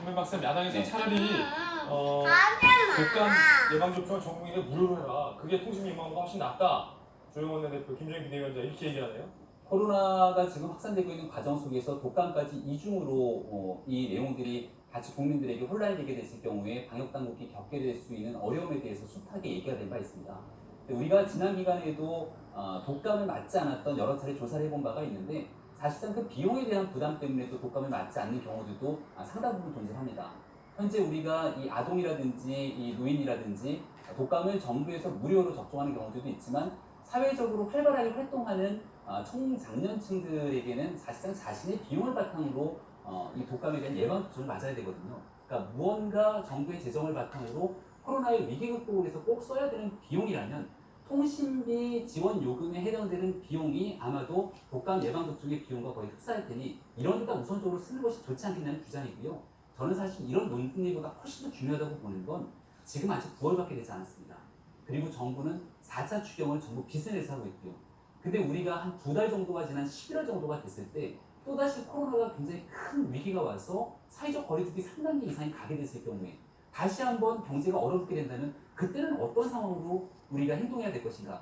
김명 박사님 야당에서 네. 차라리 어, 독감 예방 접종을 전 국민에 무료로 해라. 그게 통신민망보다 훨씬 낫다. 조영원 대표, 김정인 비대위원장 이렇게 얘기하네요. 코로나가 지금 확산되고 있는 과정 속에서 독감까지 이중으로 어, 이 내용들이 같이 국민들에게 혼란이 되게 됐을 경우에 방역 당국이 겪게 될 수 있는 어려움에 대해서 숱하게 얘기가 된 바 있습니다. 우리가 지난 기간에도 어, 독감을 맞지 않았던 여러 차례 조사를 해본 바가 있는데 사실상 그 비용에 대한 부담 때문에도 독감을 맞지 않는 경우들도 아, 상당 부분 존재합니다. 현재 우리가 이 아동이라든지 이 노인이라든지 독감을 정부에서 무료로 접종하는 경우들도 있지만 사회적으로 활발하게 활동하는 아, 청장년층들에게는 사실상 자신의 비용을 바탕으로 어, 이 독감에 대한 예방 접종을 맞아야 되거든요. 그러니까 무언가 정부의 재정을 바탕으로 코로나의 위기 극복을 위해서 꼭 써야 되는 비용이라면 통신비 지원 요금에 해당되는 비용이 아마도 독감 예방 접종의 비용과 거의 흡사할 테니 이런 데다 우선적으로 쓰는 것이 좋지 않겠냐는 주장이고요. 저는 사실 이런 논의보다 훨씬 더 중요하다고 보는 건 지금 아직 9월밖에 되지 않았습니다. 그리고 정부는 4차 추경을 전부 빚을 내서 하고 있고요. 근데 우리가 한 두 달 정도가 지난 11월 정도가 됐을 때 또다시 코로나가 굉장히 큰 위기가 와서 사회적 거리두기 상당히 이상이 가게 됐을 경우에 다시 한번 경제가 어렵게 된다면 그때는 어떤 상황으로 우리가 행동해야 될 것인가